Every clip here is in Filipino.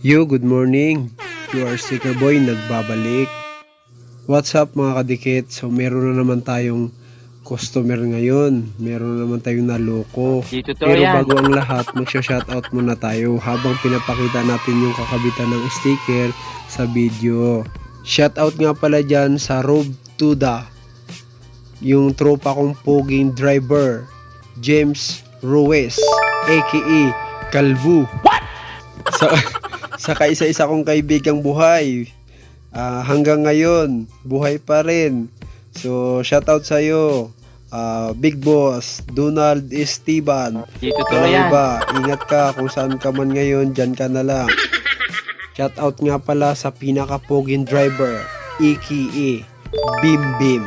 Yo, good morning. You are Sticker Boy, nagbabalik. What's up mga kadikit? So meron na naman tayong customer ngayon. Meron na naman tayong naloko. Pero bago ang lahat, magsha-shoutout muna tayo habang pinapakita natin yung kakabitan ng sticker sa video. Shoutout nga pala dyan sa Rob Tuda, yung tropa kong poging driver, James Ruiz, aka Kalbu. What? Sa, sa kaisa-isa kong kaibigang buhay. Ah, hanggang ngayon, buhay pa rin. So, shoutout sa'yo, ah, Big Boss, Donald Esteban. Di totoo Walang yan. iba, ingat ka kung saan ka man ngayon, dyan ka na lang. Shoutout nga pala sa pinaka-poging driver, aka Bim Bim.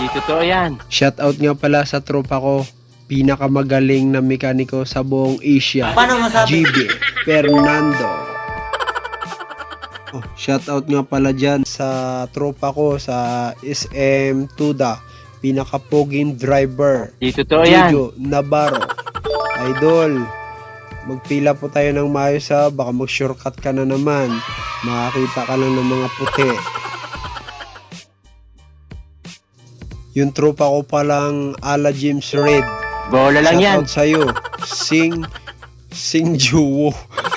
Di totoo yan. Shoutout nga pala sa tropa ko, pinakamagaling na mekaniko sa buong Asia. Paano masabi? GB Fernando. Oh, shoutout nga pala dyan sa tropa ko sa SM Tuda, pinakapoging driver. Di totoo yan. Jojo Navarro. Idol, magpila po tayo ng maayos ha, baka mag-shortcut ka na naman. Makakita ka lang ng mga puti. Yung tropa ko palang ala James Red. Bola lang yan. Shoutout sa'yo. Sing, Sing Juwo.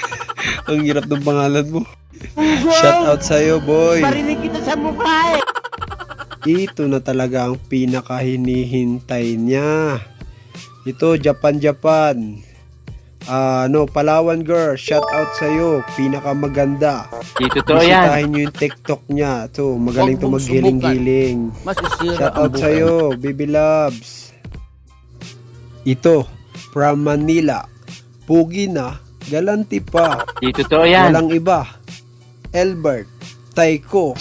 Ang hirap ng pangalan mo. Shoutout sa'yo, boy. Marinig kita sa mukha eh. Ito na talaga ang pinakahinihintay niya. Ito, Japan, Japan. Ah, no, Palawan girl, shout out sa iyo, pinakamaganda. Di totoo yan. Bisitahin niyo yung TikTok niya. To, magaling to Huwag mong maggiling-giling. Masisira Shout out sa iyo, Baby Loves. Ito, from Manila. Pugi na, galanti pa. Di totoo yan. Walang iba. Albert, Taiko.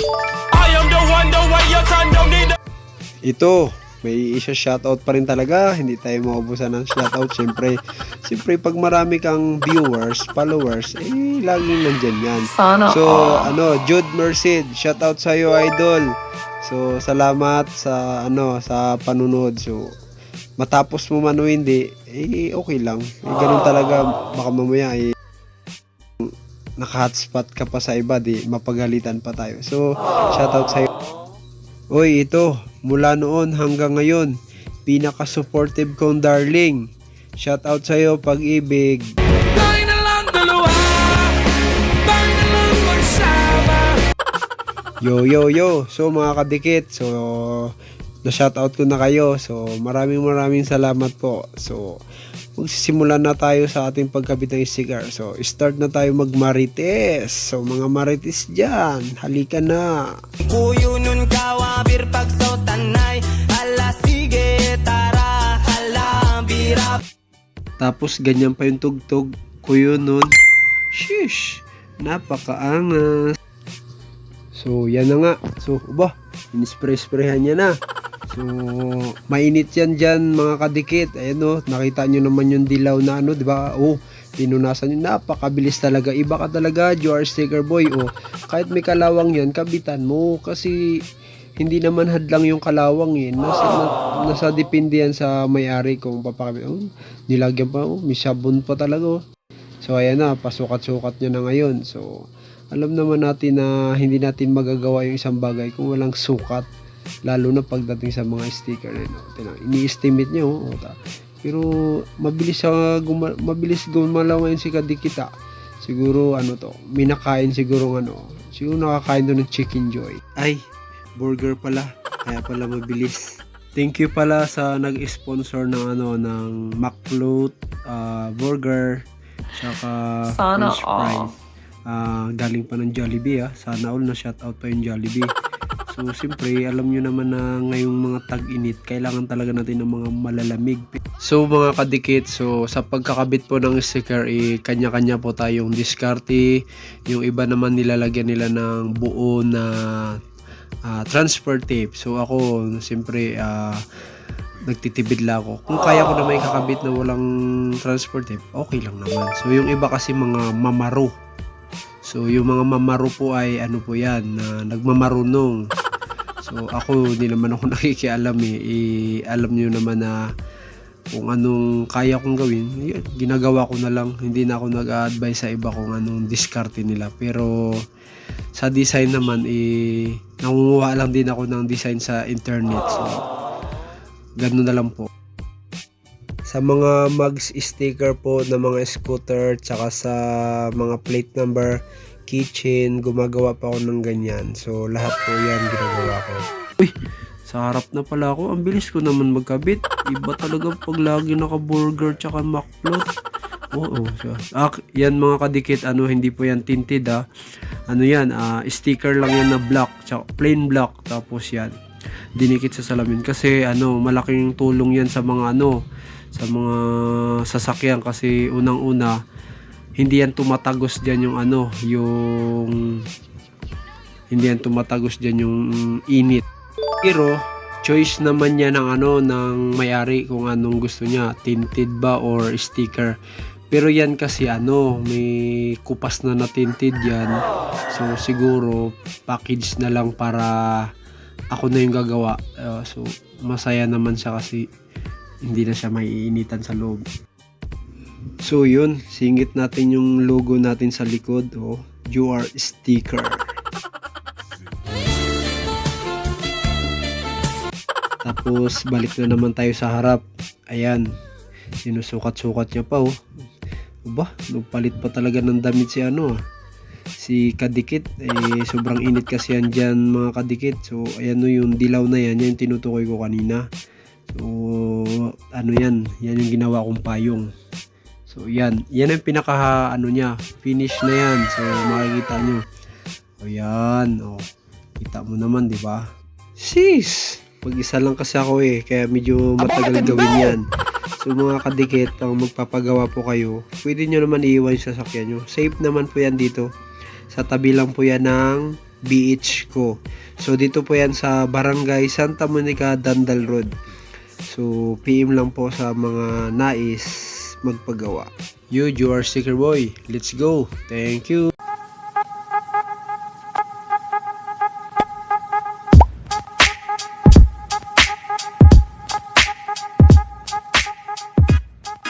Ito, may isa shoutout pa rin talaga. Hindi tayo maubusan ng shoutout. Siyempre, siyempre pag marami kang viewers, followers, eh, laging nandyan yan. Sana So, ano, Jude Merced, shoutout sa iyo, idol. So, salamat sa, ano, sa panunod. So, matapos mo man o hindi, eh, okay lang. Eh, ganun talaga, baka mamaya, eh, naka-hotspot ka pa sa iba, di mapagalitan pa tayo. So, shoutout sa iyo. Uy, ito, mula noon hanggang ngayon, pinaka-supportive kong darling. Shoutout sa iyo, pag-ibig. Yo, yo, yo. So, mga kadikit, so, na-shoutout ko na kayo. So, maraming maraming salamat po. So, magsisimula na tayo sa ating pagkabit ng sticker. So, start na tayo magmarites. So, mga marites dyan, halika na. Kuyo nun kawabir pag tanay Ala sige tara birap Tapos, ganyan pa yung tugtog yun nun. Shish! Napakaangas. So, yan na nga. So, ba, inispray-sprayhan niya na. So, mainit yan dyan mga kadikit. Ayan o, nakita nyo naman yung dilaw na ano, di ba? Oh, pinunasan nyo. Napakabilis talaga. Iba ka talaga, Joar Sticker Boy. O, kahit may kalawang yan, kabitan mo. Kasi, hindi naman hadlang yung kalawang eh. Nasa, na, nasa depende yan sa may-ari kung papakabit. Oh, nilagyan pa. Oh, may sabon pa talaga. Oh. So, ayan na. Pasukat-sukat nyo na ngayon. So, alam naman natin na hindi natin magagawa yung isang bagay kung walang sukat lalo na pagdating sa mga sticker na yun. Tingnan, ini-estimate niya oh. Ta- Pero mabilis siya guma- mabilis gumalaw ngayon si Kadikita. Siguro ano to, may nakain siguro ng ano. Siguro nakakain to ng Chicken Joy. Ay, burger pala. Kaya pala mabilis. Thank you pala sa nag-sponsor ng ano ng McFloat ah, burger tsaka Sana french fries. Ah, galing pa ng Jollibee ah. Sana all na shoutout pa yung Jollibee. So, siyempre, alam nyo naman na ngayong mga tag-init, kailangan talaga natin ng mga malalamig. So, mga kadikit, so, sa pagkakabit po ng sticker, eh, kanya-kanya po tayong diskarte. Yung iba naman nilalagyan nila ng buo na ah, transfer tape. So, ako, siyempre, ah, nagtitibid lang ako. Kung kaya ko na may kakabit na walang transfer tape, okay lang naman. So, yung iba kasi mga mamaro. So, yung mga mamaro po ay ano po yan, na nagmamarunong. So, ako, hindi naman ako nakikialam eh. eh alam nyo naman na kung anong kaya kong gawin, yun, ginagawa ko na lang. Hindi na ako nag-advise sa iba kung anong diskarte nila. Pero sa design naman, eh, nangunguha lang din ako ng design sa internet. So, ganun na lang po. Sa mga mugs sticker po ng mga scooter, tsaka sa mga plate number, kitchen, gumagawa pa ako ng ganyan. So, lahat po yan ginagawa ko. Uy, sa harap na pala ako. Ang bilis ko naman magkabit. Iba talaga pag lagi naka-burger tsaka McFloat. Oo, so, ah, yan mga kadikit, ano, hindi po yan tinted ah. Ano yan, ah, sticker lang yan na black, tsaka plain black, tapos yan, dinikit sa salamin. Kasi, ano, malaking tulong yan sa mga, ano, sa mga sasakyan kasi unang-una, hindi yan tumatagos dyan yung ano, yung hindi yan tumatagos dyan yung init. Pero, choice naman niya ng ano, ng may-ari kung anong gusto niya, tinted ba or sticker. Pero yan kasi ano, may kupas na na tinted yan. So, siguro, package na lang para ako na yung gagawa. Uh, so, masaya naman siya kasi hindi na siya maiinitan sa loob. So, yun. Singit natin yung logo natin sa likod. Oh, are sticker. Tapos balik na naman tayo sa harap. Ayan. Sinusukat-sukat niya pa oh. Aba, nagpalit pa talaga ng damit si ano ah. Si Kadikit. Eh, sobrang init kasi yan dyan mga Kadikit. So, ayan no yung dilaw na yan. Yan yung tinutukoy ko kanina. So, ano yan. Yan yung ginawa kong payong. So, yan. Yan ang pinaka, ano niya. Finish na yan. So, makikita nyo. O, yan. O, kita mo naman, di ba? Sis! Pag-isa lang kasi ako eh, kaya medyo matagal gawin yan. So mga kadikit, ang magpapagawa po kayo, pwede nyo naman iiwan yung sasakyan nyo. Safe naman po yan dito. Sa tabi lang po yan ng BH ko. So dito po yan sa Barangay Santa Monica, Dandal Road. So PM lang po sa mga nais magpagawa. You, you are sticker boy. Let's go. Thank you.